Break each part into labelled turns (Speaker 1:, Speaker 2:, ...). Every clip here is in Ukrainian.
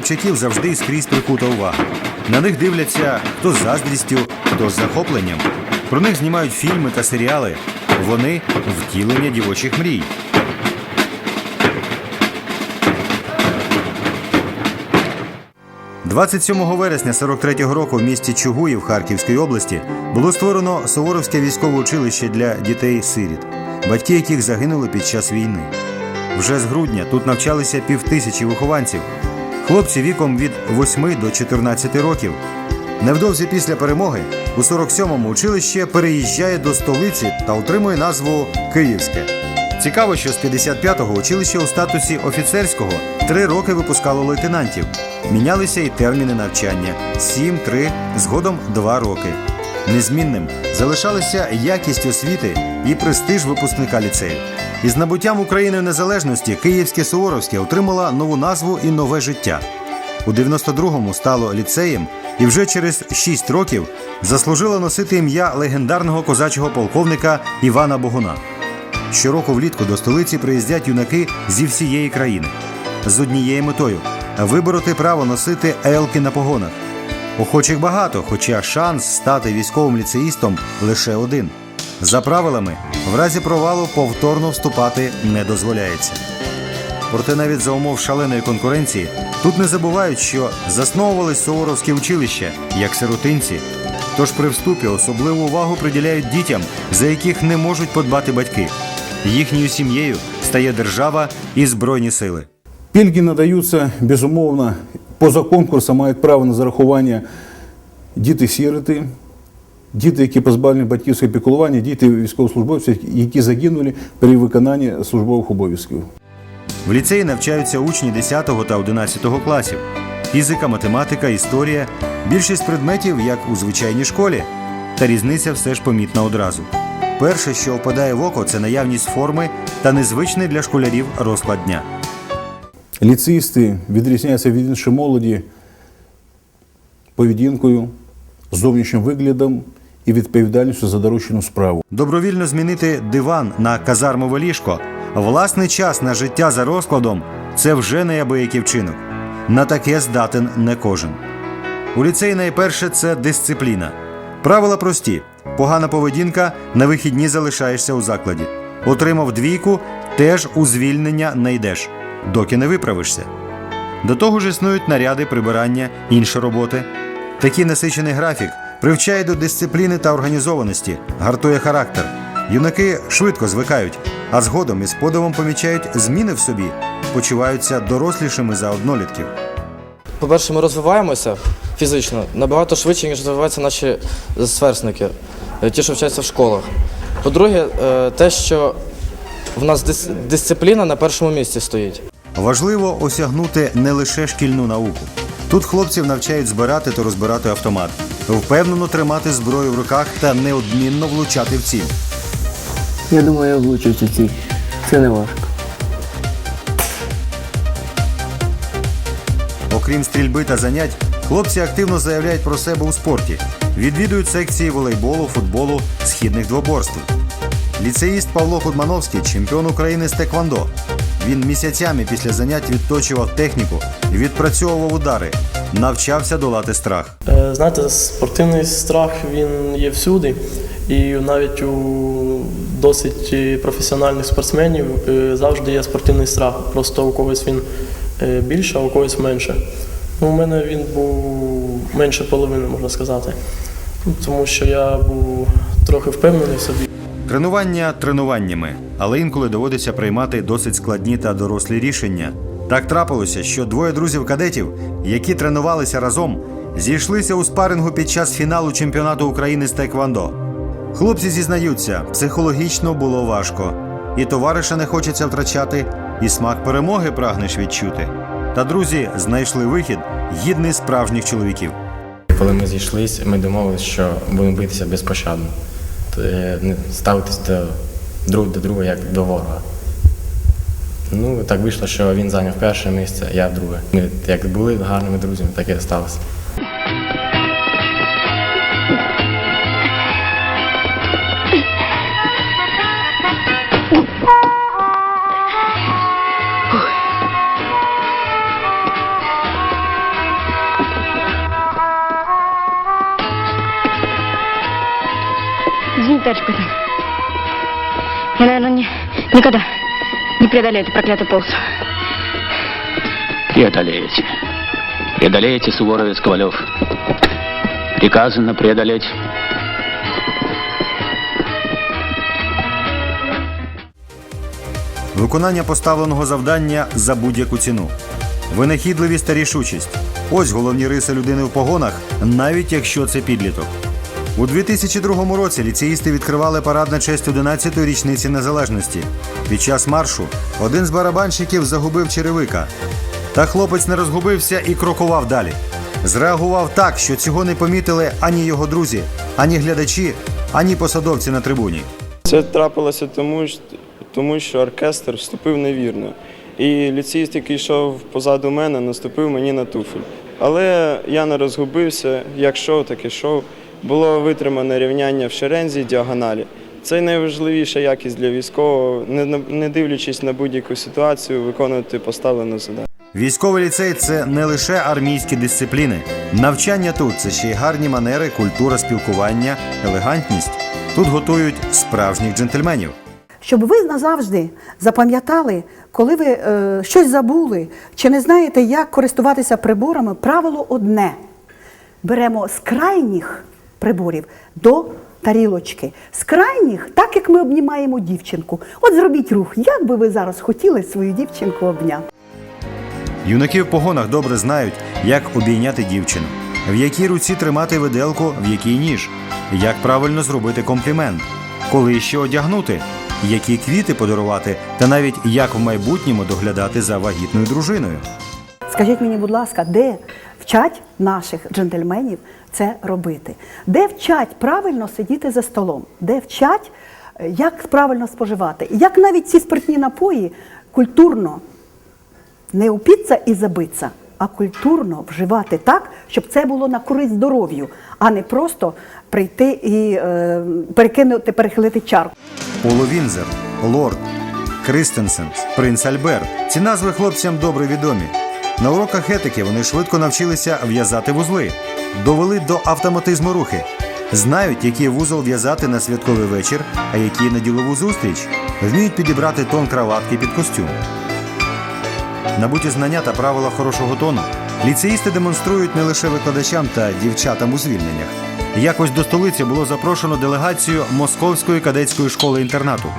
Speaker 1: хлопчаків завжди і скрізь прикута увага. На них дивляться хто з заздрістю, хто з захопленням. Про них знімають фільми та серіали. Вони втілення дівочих мрій. – 27 вересня 43-го року в місті Чугуїв Харківської області було створено Суворовське військове училище для дітей-сиріт, батьки яких загинули під час війни. Вже з грудня тут навчалися півтисячі вихованців, хлопці віком від 8 до 14 років. Невдовзі після перемоги у 47-му училище переїжджає до столиці та отримує назву Київське. Цікаво, що з 55-го училище у статусі офіцерського три роки випускало лейтенантів. Мінялися і терміни навчання 7-3, згодом 2 роки. Незмінним залишалися якість освіти і престиж випускника ліцею. Із набуттям Україною незалежності Київське Суворовське отримало нову назву і нове життя. У 92-му стало ліцеєм і вже через 6 років заслужило носити ім'я легендарного козачого полковника Івана Богуна. Щороку влітку до столиці приїздять юнаки зі всієї країни з однією метою вибороти право носити елки на погонах. Охочих багато, хоча шанс стати військовим ліцеїстом лише один. За правилами, в разі провалу повторно вступати не дозволяється. Проте навіть за умов шаленої конкуренції тут не забувають, що засновувались суворовські училища як сиротинці. Тож при вступі особливу увагу приділяють дітям, за яких не можуть подбати батьки. Їхньою сім'єю стає держава і збройні сили.
Speaker 2: Пільги надаються безумовно. Поза конкурсом мають право на зарахування діти-сіроти, діти, які позбавлені батьківського піклування, діти військовослужбовців, які загинули при виконанні службових обов'язків.
Speaker 1: В ліцеї навчаються учні 10 та 11 класів. Фізика, математика, історія більшість предметів, як у звичайній школі. Та різниця все ж помітна одразу. Перше, що впадає в око, це наявність форми та незвичний для школярів розклад дня.
Speaker 2: Ліцеїсти відрізняються від іншої молоді поведінкою, зовнішнім виглядом і відповідальністю за доручену справу.
Speaker 1: Добровільно змінити диван на казармове ліжко, власний час на життя за розкладом це вже неабиякий вчинок. На таке здатен не кожен. У ліцеї найперше це дисципліна. Правила прості: погана поведінка, на вихідні залишаєшся у закладі. Отримав двійку, теж у звільнення не йдеш, доки не виправишся. До того ж існують наряди, прибирання, інші роботи. Такий насичений графік привчає до дисципліни та організованості, гартує характер. Юнаки швидко звикають, а згодом із подивом помічають зміни в собі, почуваються дорослішими за однолітків.
Speaker 3: По-перше, ми розвиваємося фізично набагато швидше, ніж розвиваються наші сверстники, е, ті, що вчаться в школах. По-друге, е, те, що в нас дис- дисципліна на першому місці стоїть.
Speaker 1: Важливо осягнути не лише шкільну науку. Тут хлопців навчають збирати та розбирати автомат, впевнено тримати зброю в руках та неодмінно влучати в ціль.
Speaker 4: Я думаю, я влучив цю ціль. Це не важко.
Speaker 1: Окрім стрільби та занять, хлопці активно заявляють про себе у спорті, відвідують секції волейболу, футболу, східних двоборств. Ліцеїст Павло Худмановський чемпіон України з Теквандо. Він місяцями після занять відточував техніку, відпрацьовував удари, навчався долати страх.
Speaker 5: Е, Знаєте, спортивний страх він є всюди, і навіть у досить е, професіональних спортсменів е, завжди є спортивний страх. Просто у когось він більше, а у когось менше. Ну, у мене він був менше половини, можна сказати. Ну, Тому що я був трохи впевнений в собі.
Speaker 1: Тренування тренуваннями, але інколи доводиться приймати досить складні та дорослі рішення. Так трапилося, що двоє друзів-кадетів, які тренувалися разом, зійшлися у спарингу під час фіналу чемпіонату України з Тайквандо. Хлопці зізнаються, психологічно було важко, і товариша не хочеться втрачати, і смак перемоги прагнеш відчути. Та друзі знайшли вихід, гідний справжніх чоловіків.
Speaker 6: Коли ми зійшлися, ми домовилися, що будемо битися безпощадно. Е, не Ставитись до друг до друга як до ворога. Ну так вийшло, що він зайняв перше місце, я друге. Ми як були гарними друзями, так і
Speaker 7: сталося. Извините, тачка. Я, наверное, не, никогда не преодолею эту проклятую полосу.
Speaker 8: Преодолеете. Преодолеете, Суворовец Ковалев. Приказано преодолеть.
Speaker 1: Виконання поставленого завдання за будь-яку ціну. Винахідливість та рішучість. Ось головні риси людини в погонах, навіть якщо це підліток. У 2002 році ліцеїсти відкривали парад на честь 11-ї річниці незалежності. Під час маршу один з барабанщиків загубив черевика. Та хлопець не розгубився і крокував далі. Зреагував так, що цього не помітили ані його друзі, ані глядачі, ані посадовці на трибуні.
Speaker 9: Це трапилося тому, тому що оркестр вступив невірно. І ліцеїст, який йшов позаду мене, наступив мені на туфель. Але я не розгубився, як йшов, так і йшов. Було витримане рівняння в шерензі діагоналі. Це найважливіша якість для військового, не, не дивлячись на будь-яку ситуацію, виконувати поставлену задачу.
Speaker 1: Військовий ліцей це не лише армійські дисципліни. Навчання тут це ще й гарні манери, культура спілкування, елегантність. Тут готують справжніх джентльменів.
Speaker 10: Щоб ви назавжди запам'ятали, коли ви е, щось забули чи не знаєте, як користуватися приборами, правило одне: беремо з крайніх приборів до тарілочки. З крайніх, так як ми обнімаємо дівчинку. От зробіть рух, як би ви зараз хотіли свою дівчинку обняти.
Speaker 1: Юнаки в погонах добре знають, як обійняти дівчину, в якій руці тримати виделку, в якій ніж, як правильно зробити комплімент, коли ще одягнути, які квіти подарувати, та навіть як в майбутньому доглядати за вагітною дружиною.
Speaker 10: Скажіть мені, будь ласка, де вчать наших джентльменів це робити? Де вчать правильно сидіти за столом? Де вчать, е, як правильно споживати? Як навіть ці спиртні напої культурно не упіться і забиться, а культурно вживати так, щоб це було на користь здоров'ю, а не просто прийти і е, перекинути, перехилити чарку.
Speaker 1: Поло Вінзер, Лорд, Кристенсен, Принц Альберт. Ці назви хлопцям добре відомі. На уроках етики вони швидко навчилися в'язати вузли, довели до автоматизму рухи. Знають, який вузол в'язати на святковий вечір, а який на ділову зустріч. Вміють підібрати тон краватки під костюм. Набуті знання та правила хорошого тону ліцеїсти демонструють не лише викладачам та дівчатам у звільненнях. Якось до столиці було запрошено делегацію Московської кадетської школи інтернату.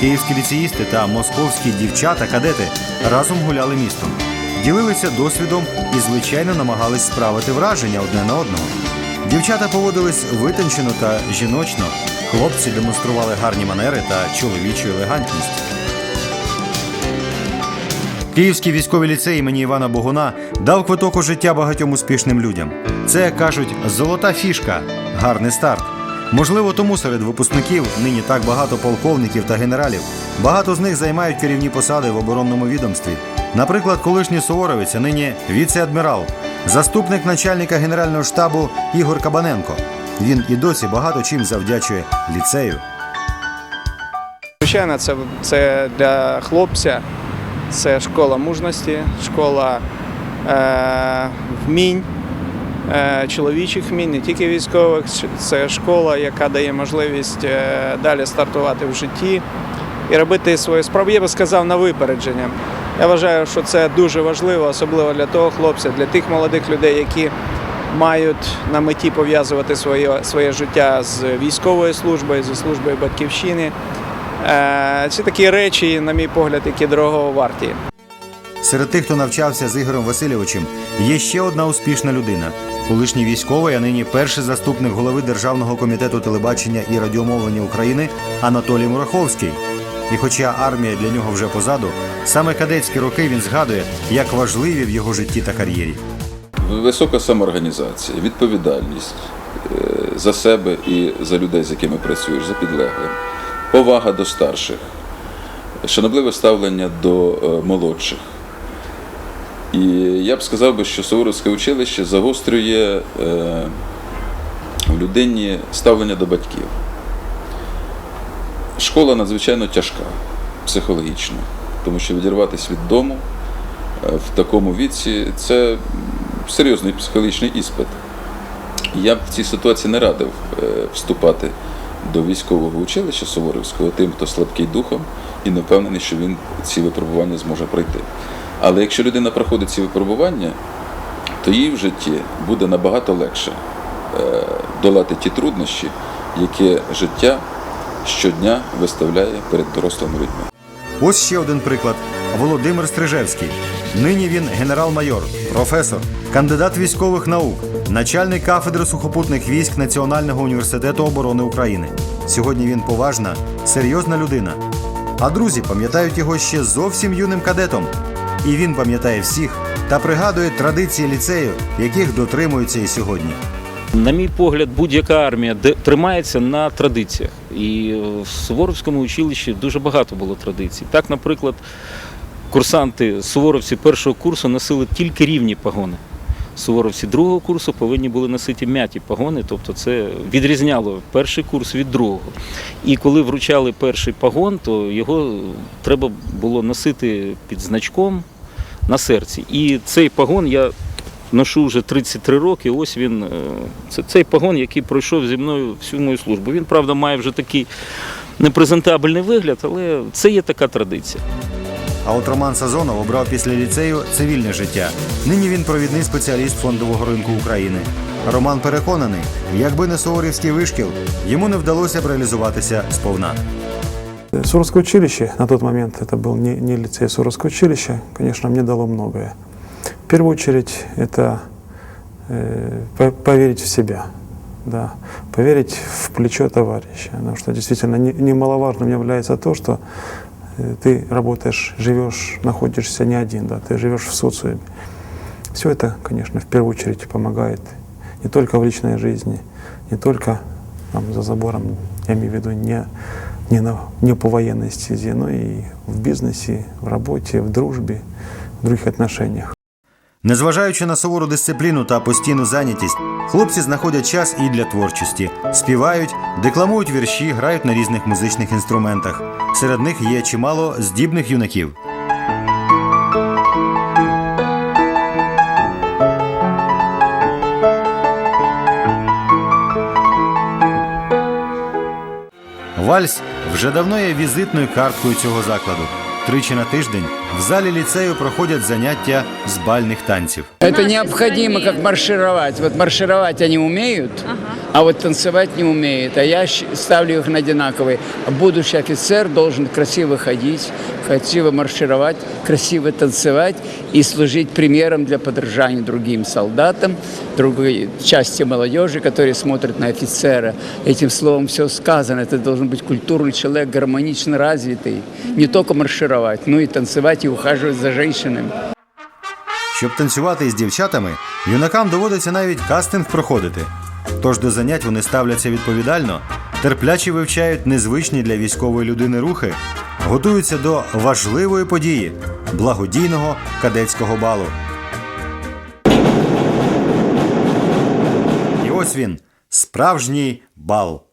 Speaker 1: Київські ліцеїсти та московські дівчата-кадети разом гуляли містом, ділилися досвідом і, звичайно, намагались справити враження одне на одного. Дівчата поводились витончено та жіночно. Хлопці демонстрували гарні манери та чоловічу елегантність. Київський військовий ліцей імені Івана Богуна дав квиток у життя багатьом успішним людям. Це кажуть золота фішка, гарний старт. Можливо, тому серед випускників нині так багато полковників та генералів. Багато з них займають керівні посади в оборонному відомстві. Наприклад, колишній суворовець, а нині віце-адмірал, заступник начальника генерального штабу Ігор Кабаненко. Він і досі багато чим завдячує ліцею.
Speaker 11: Звичайно, це, це для хлопця це школа мужності, школа е, вмінь, е, чоловічих вмінь, не тільки військових. Це школа, яка дає можливість е, далі стартувати в житті і робити свою справу. Я би сказав на випередження. Я вважаю, що це дуже важливо, особливо для того хлопця, для тих молодих людей, які мають на меті пов'язувати своє, своє життя з військовою службою, зі службою батьківщини. Е, Це такі речі, на мій погляд, які дорого варті.
Speaker 1: Серед тих, хто навчався з Ігорем Васильовичем, є ще одна успішна людина. Колишній військовий, а нині перший заступник голови Державного комітету телебачення і радіомовлення України Анатолій Мураховський. І хоча армія для нього вже позаду, саме кадетські роки він згадує, як важливі в його житті та кар'єрі.
Speaker 12: Висока самоорганізація, відповідальність е, за себе і за людей, з якими працюєш, за підлеглим, повага до старших, шанобливе ставлення до е, молодших. І я б сказав би, що Суворовське училище загострює е, в людині ставлення до батьків. Школа надзвичайно тяжка психологічно, тому що відірватися від дому е, в такому віці це серйозний психологічний іспит. Я б в цій ситуації не радив е, вступати до військового училища Суворовського тим, хто слабкий духом і не впевнений, що він ці випробування зможе пройти. Але якщо людина проходить ці випробування, то їй в житті буде набагато легше е, долати ті труднощі, які життя щодня виставляє перед дорослими людьми.
Speaker 1: Ось ще один приклад: Володимир Стрижевський. Нині він генерал-майор, професор, кандидат військових наук, начальник кафедри сухопутних військ Національного університету оборони України. Сьогодні він поважна, серйозна людина. А друзі пам'ятають його ще зовсім юним кадетом. І він пам'ятає всіх та пригадує традиції ліцею, яких дотримуються і сьогодні.
Speaker 13: На мій погляд, будь-яка армія тримається на традиціях. І в Суворовському училищі дуже багато було традицій. Так, наприклад, курсанти суворовці першого курсу носили тільки рівні погони. Суворовці другого курсу повинні були носити м'яті погони, тобто це відрізняло перший курс від другого. І коли вручали перший погон, то його треба було носити під значком на серці. І цей погон я ношу вже 33 роки. Ось він е, це цей погон, який пройшов зі мною всю мою службу. Він, правда, має вже такий непрезентабельний вигляд, але це є така традиція.
Speaker 1: А от Роман Сазонов обрав після ліцею цивільне життя. Нині він провідний спеціаліст фондового ринку України. Роман переконаний, якби не Суворівський вишкіл, йому не вдалося б реалізуватися сповна.
Speaker 14: Суровское училище, на тот момент это был не, не лицей Суровское училище, конечно, мне дало многое. В первую очередь это э, по- поверить в себя, да, поверить в плечо товарища, потому что действительно не- немаловажным является то, что э, ты работаешь, живешь, находишься не один, да, ты живешь в социуме. Все это, конечно, в первую очередь помогает не только в личной жизни, не только там, за забором, я имею в виду не, не, на, не по военной стезе, но и в бизнесе, в работе, в дружбе, в других отношениях.
Speaker 1: Незважаючи на сувору дисципліну та постійну зайнятість, хлопці знаходять час і для творчості, співають, декламують вірші, грають на різних музичних інструментах. Серед них є чимало здібних юнаків. Вальс вже давно є візитною карткою цього закладу. Тричі на тиждень в залі ліцею проходять заняття з бальних танців.
Speaker 15: Это необходимо, марширувати. маршировать. Вот вони вміють. умеют, а вот танцевать не умеют. А я щ- ставлю их на одинаковые. Будущий офицер должен красиво ходить, красиво маршировать, красиво танцевать и служить примером для подражания другим солдатам, другой части молодежи, которые смотрят на офицера. Этим словом все сказано. Это должен быть культурный человек, гармонично развитый. Не только маршировать, но и танцевать и ухаживать за женщинами.
Speaker 1: Щоб танцювати із дівчатами, юнакам доводиться навіть кастинг проходити. Тож до занять вони ставляться відповідально, терпляче вивчають незвичні для військової людини рухи, готуються до важливої події благодійного кадетського балу. І ось він справжній бал.